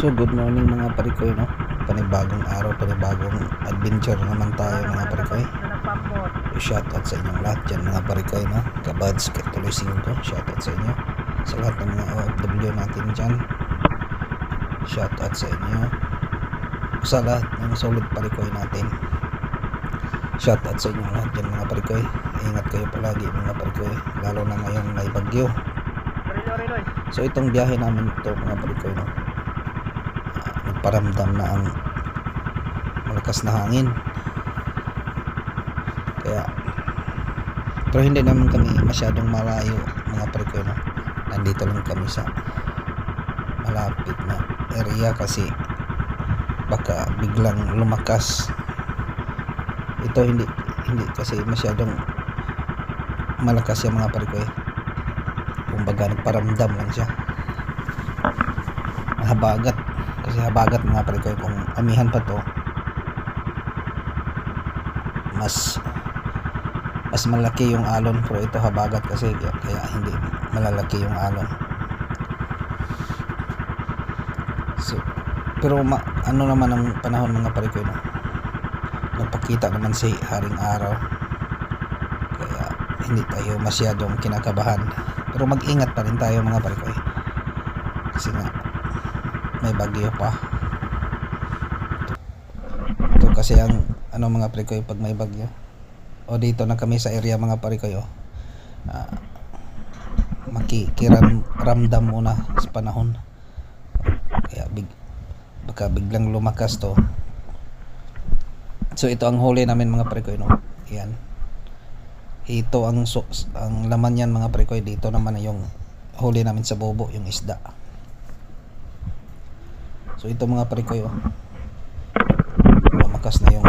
So good morning mga parikoy no. Panibagong araw, panibagong adventure na naman tayo mga parikoy. Shout out sa inyong lahat dyan mga parikoy no. Kabads, Katuloy 5, shout out sa inyo. Sa lahat ng mga OFW natin dyan. Shout out sa inyo. Sa lahat ng solid parikoy natin. Shout out sa inyong lahat dyan mga parikoy. Ingat kayo palagi mga parikoy. Lalo na ngayon may bagyo. So itong biyahe namin ito mga parikoy no nagparamdam na ang malakas na hangin. Kaya pero hindi naman kami masyadong malayo mga parikoy no? Nandito lang kami sa malapit na area kasi baka biglang lumakas. Ito hindi hindi kasi masyadong malakas yung mga parikoy kumbaga nagparamdam lang siya. Habagat habagat mga parikoy kung amihan pa to mas mas malaki yung alon pero ito habagat kasi kaya, hindi malalaki yung alon. So pero ma, ano naman ang panahon mga parikoy no? Nagpakita naman si haring araw. Kaya hindi tayo masyadong kinakabahan. Pero mag-ingat pa rin tayo mga nga may bagyo pa. Ito kasi ang ano mga parikoy pag may bagyo. O dito na kami sa area mga parikoy oh. uh, makikiram muna sa panahon. Kaya big, baka biglang lumakas to. So ito ang huli namin mga parikoy no? Yan. Ito ang ang laman yan mga prekoy dito naman yung huli namin sa bobo yung isda so ito mga prekoy oh. lumakas na yung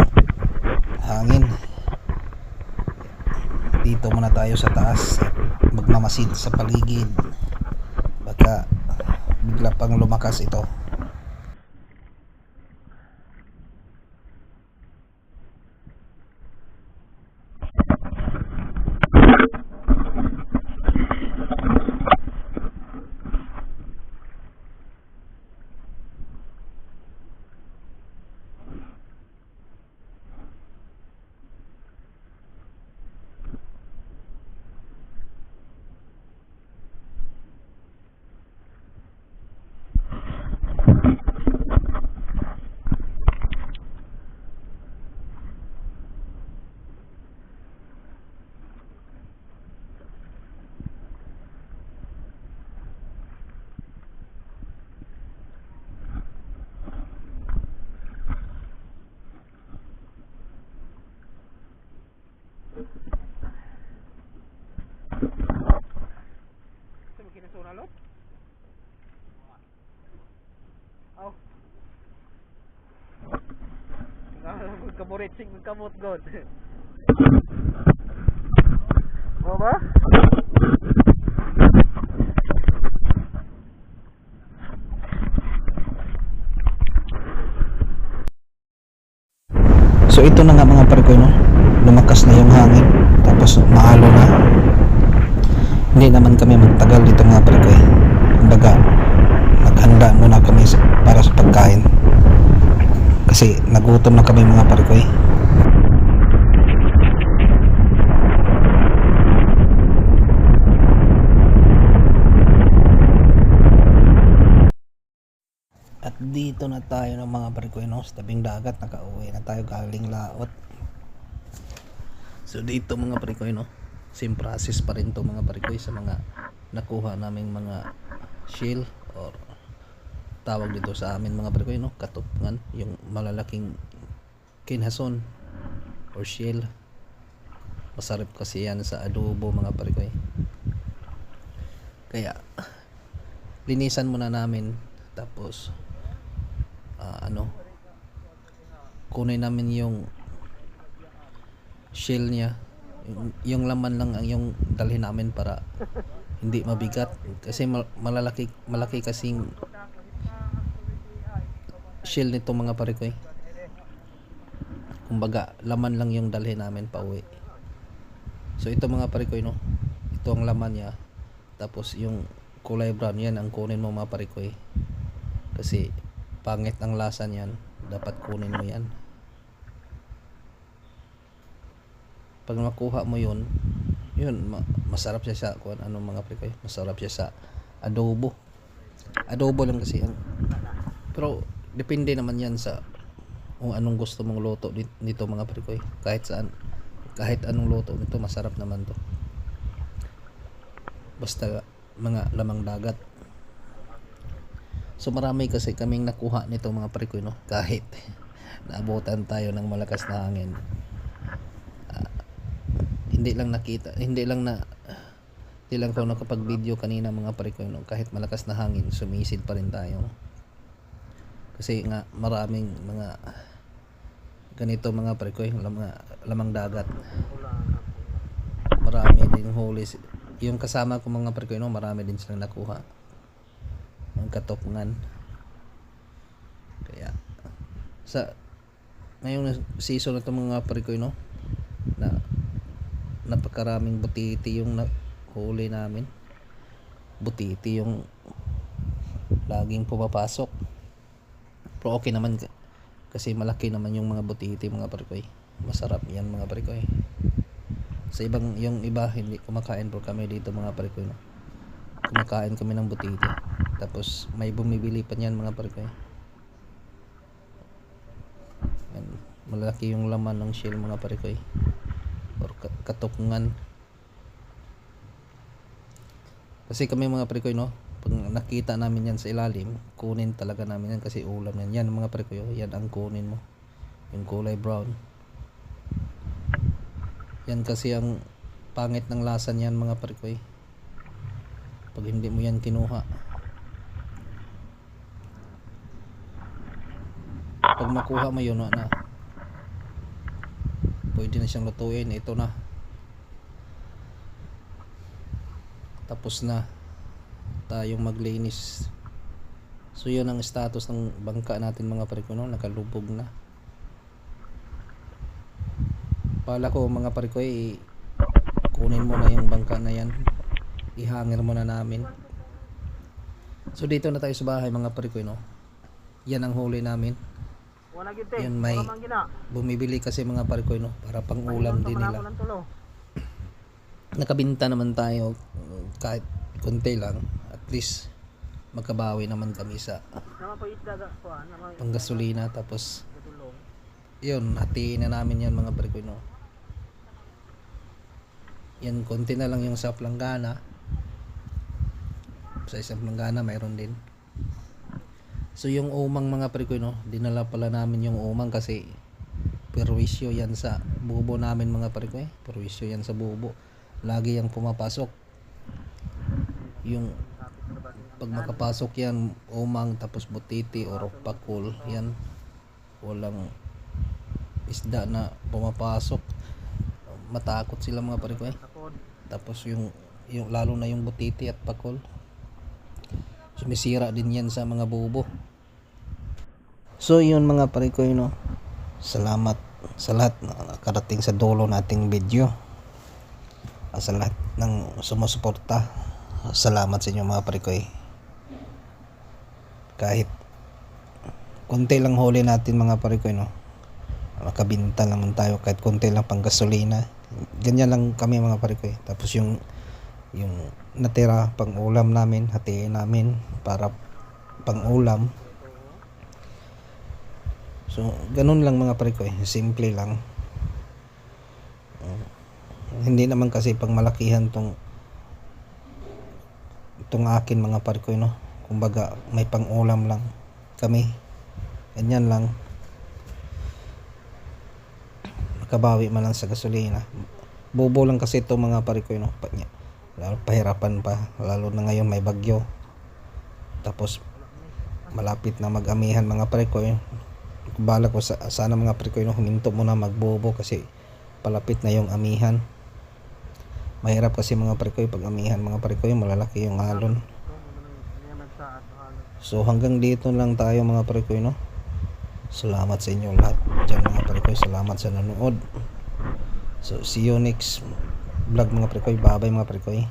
hangin. Dito muna tayo sa taas magmamasid sa paligid. Baka bigla pang lumakas ito Sa mga kinasura lot? Aw. Ngalang magkaboritsing magkamot god. Mo ba? So ito na nga mga parikoy no. Lumakas na yung hangin. Tapos maalo na. Hindi naman kami magtagal dito mga parikoy. Kumbaga naghanda muna kami para sa pagkain. Kasi nagutom na kami mga parikoy. At dito na tayo ng mga parikoy no, sa tabing dagat, nakauwi na tayo galing laot. So dito mga parikoy no, same process pa rin to mga parikoy sa mga nakuha naming mga shell or tawag dito sa amin mga parikoy no, katupngan, yung malalaking kinhason or shell. Masarap kasi yan sa adobo mga parikoy. Kaya linisan muna namin tapos ah, ano kunin namin yung shell niya. Yung, laman lang ang yung dalhin namin para hindi mabigat. Kasi mal- malalaki malaki kasing shell nito mga parikoy kumbaga laman lang yung dalhin namin pa uwi. So ito mga parikoy no? Ito ang laman niya. Tapos yung kulay brown yan ang kunin mo mga parikoy kasi pangit ang lasa niyan, dapat kunin mo yan. Pag makuha mo yun, yun, ma- masarap siya sa kung ano mga pre. Masarap siya sa adobo. Adobo lang kasi yan. Pero depende naman yan sa kung anong gusto mong luto nito mga pre. Kahit saan, kahit anong luto nito, masarap naman to. Basta mga lamang dagat. So marami kasi kaming nakuha nito mga pre no? Kahit naabutan tayo ng malakas na hangin. Hindi lang nakita, hindi lang na hindi lang ko nakapag-video kanina mga pre ko, no? Kahit malakas na hangin, sumisid pa rin tayo. Kasi nga maraming mga ganito mga pre ko, yung lamang, lamang dagat. Marami din huli. Yung kasama ko mga pre ko, no? marami din silang nakuha ang katokungan kaya sa ngayong season na ito mga parikoy no na napakaraming butiti yung nahuli namin. Butiti yung laging pumapasok. Pero okay naman ka- kasi malaki naman yung mga butiti mga parikoy masarap yan mga parikoy sa ibang yung iba hindi kumakain pero kami dito mga parikoy no? Kumakain kami ng butiti. Tapos may bumibili pa niyan mga parikoy yan, malaki yung laman ng shell mga parikoy or ka- katukungan kasi kami mga parikoy no pag nakita namin yan sa ilalim kunin talaga namin yan kasi ulam yan. Yan mga parikoy oh, yan ang kunin mo. Yung kulay brown. Yan kasi ang pangit ng lasa niyan mga parikoy pag hindi mo yan kinuha. Pag makuha mo yun na pwede na siyang lutuin. Ito na. Tapos na. Tayong maglinis. So yun ang status ng bangka natin mga parikoy nakalubog na. Pala ko mga parikoy kunin mo na yung bangka na yan. Ihangir mo na namin. So dito na tayo sa bahay mga parikoy no? Yan ang huli namin Yan, may- bumibili kasi mga parikoy no para pang ulam din nila. nakabinta naman tayo uh, kahit konti lang at least magkabawi naman kami sa panggasolina tapos yun hatiin na namin yan mga parikoy no. Yan konti na lang yung sa planggana. Sa isang planggana mayroon din so yung umang mga parikoy no dinala pala namin yung umang kasi perwisyo yan sa bubo namin mga parikoy perwisyo yan sa bubo. Lagi yung pumapasok. Yung pag makapasok yan umang tapos butiti or pakul yan walang isda na pumapasok. Matakot sila mga parikoy Takod. tapos yung yung lalo na yung butiti at pakol sumisira din yan sa mga bubo. So yun mga parikoy no? Salamat sa lahat na nakarating sa dulo nating video. Sa lahat ng sumusuporta. Salamat sa inyo mga parikoy kahit konti lang huli natin mga parikoy no? Makabinta naman tayo kahit konti lang pang gasolina. Ganyan lang kami mga parikoy tapos yung yung natira pang ulam namin hatiin namin para pang ulam so ganun lang mga parikoy simple lang. Hindi naman kasi pang malakihan tong itong akin mga parikoy no? Kumbaga may pang ulam lang kami. Ganyan lang. Makabawi man lang sa gasolina. Bobo lang kasi ito mga parikoy no? Pa niya lalo pahirapan pa lalo na ngayon may bagyo tapos malapit na mag-amihan mga parikoy bala ko sa, sana mga parikoy no huminto muna magbobo kasi palapit na yung amihan mahirap kasi mga parikoy pag amihan mga parikoy malalaki yung alon So hanggang dito lang tayo mga parikoy no. Salamat sa inyo lahat. Diyan mga parikoy, salamat sa nanood. So see you next vlog mga parikoy. Bye bye mga parikoy.